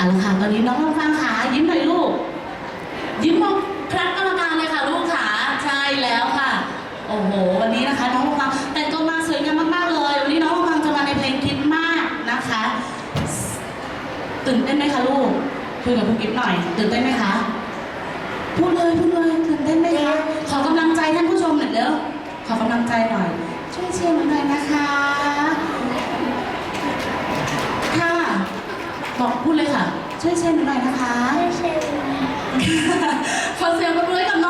เอาละค่ะตอนนี้น้องกองฟางขายิ้มหน่อยลูก ยิ้มมองครั้งกรรมการเลยค่ะลูกขาใช่แล้วค่ะ โอ้โห วันนี้นะคะน้องลำฟางแต่งตัวมาสวยงามมากๆเลย วันนี้น้องลำฟางจะมาในเพลงคิดมากนะคะ ตื่นเต้นไหมคะลูกคุยกับคุณกิ๊บหน่อย ตื่นเต้นไหมคะพูดเลยพูดเลยตื่นเต้นไหมคะขอกำลังใจท่านผู้ชมหน่อยเด้อขอกำลังใจหน่อยช่วยเชียร์หน่อยนะคะ บอกพูดเลยค่ะ ช่วยเช่นูหน่อยนะคะ ช่วยเช่นร์ขอเสียงปรบมือให้กับน้อง